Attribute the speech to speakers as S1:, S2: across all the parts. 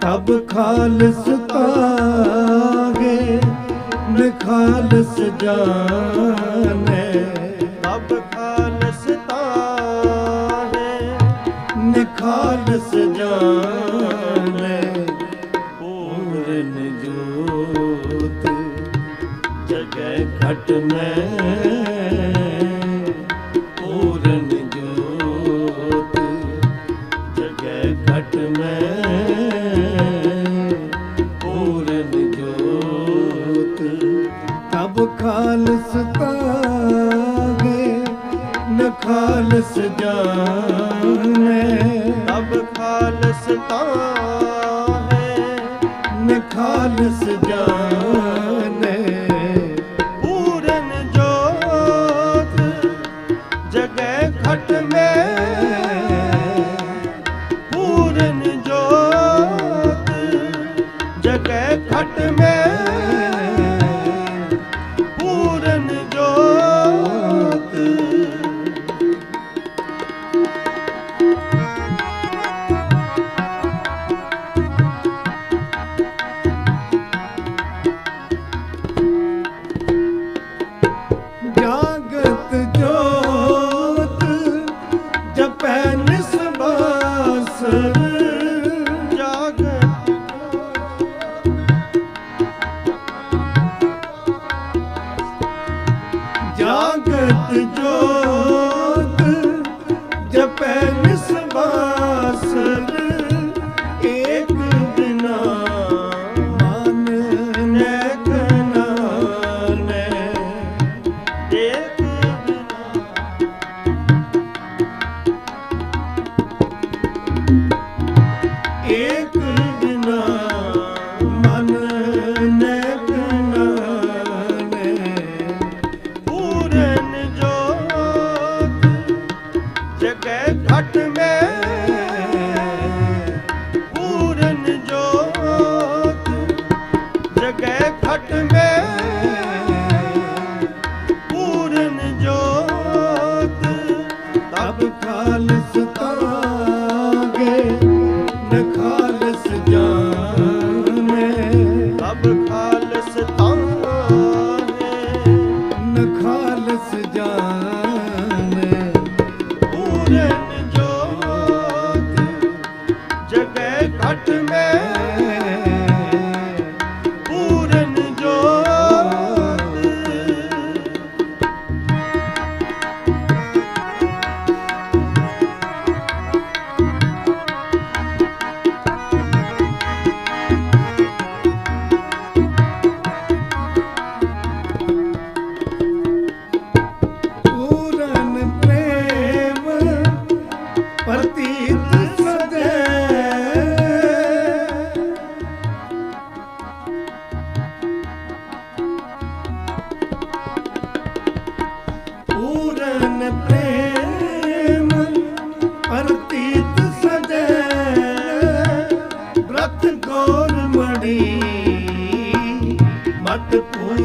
S1: ਤਬ ਖਾਲਸ ਪਾਗੇ ਨਖਾਲਸ ਜਾਣੈ।
S2: ਤਬ ਖਾਲਸ ਤਾਰੇ
S1: ਨਖਾਲਸ ਜਾਣੈ। ਪੂਰਨ ਜੋਤ, ਜਗੈ ਘਟ ਮੈਂ ਅਬ ਖਾਲਸ ਤਾਗੇ ਨ ਖਾਲਸ ਜਾਣੇ।
S2: ਅਬ ਖਾਲਸ ਤਾਹੇ
S1: ਨ ਖਾਲਸ ਜਾਣੇ।
S2: ਪੂਰਨ ਜੋਤ ਜਗੈ ਖਟ ਮੈਂ। ਪੂਰਨ ਜੋਤ
S1: ਜਗੈ
S2: ਖਟ ਮੈਂ।
S1: me.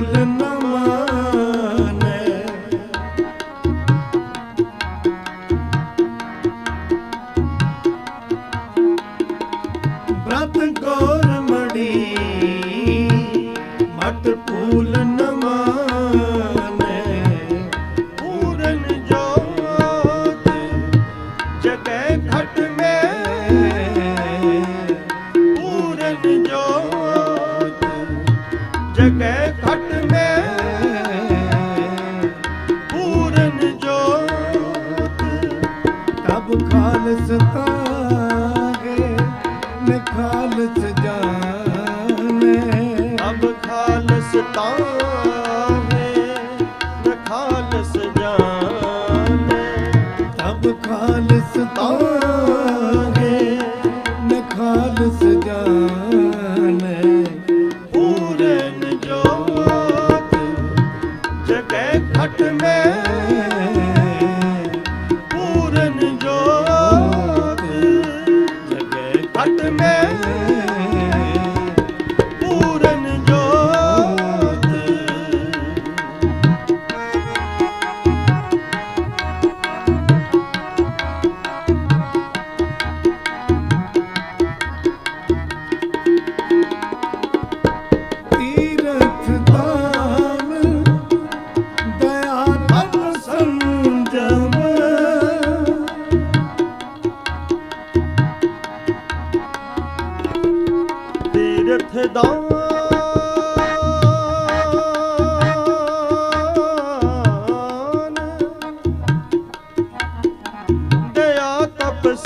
S1: Kulanama.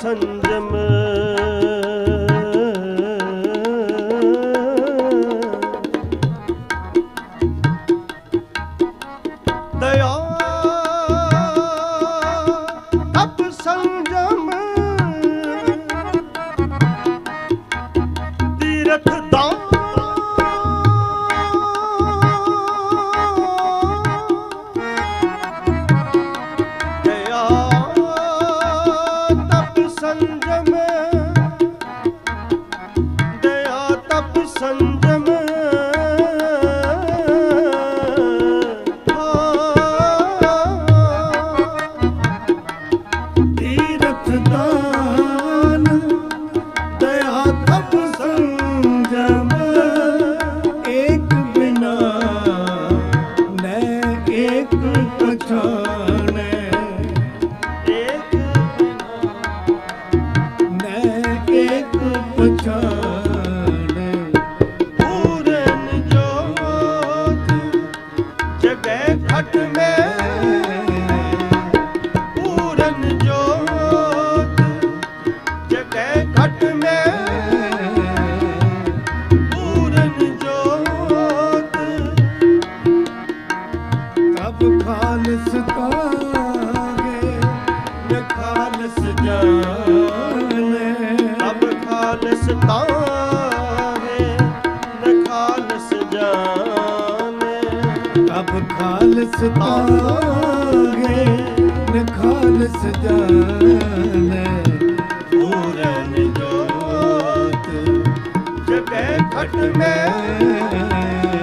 S1: kandı ਏਕ ਪਛਾਣੈ।
S2: ਏਕ
S1: ਨੈ ਏਕ ਪਛਾਣੈ।
S2: ਪੂਰਨ ਜੋਤ ਜਗੈ ਖਟ ਮੈਂ
S1: ਖਾਲਸ ਤਾਗੇ ਨ ਖਾਲਸ ਜਾਣੈ।
S2: ਅਬ ਖਾਲਸ ਤਾਂ ਹੈ ਨ ਖਾਲਸ ਜਾਣੇ।
S1: ਤਬ ਖਾਲਸ ਤਾਗੇ ਨ ਖਾਲਸ ਜਾਣੈ।
S2: ਪੂਰਨ ਜੋਤ। ਜਗੈ ਖਟ ਮੈਂ।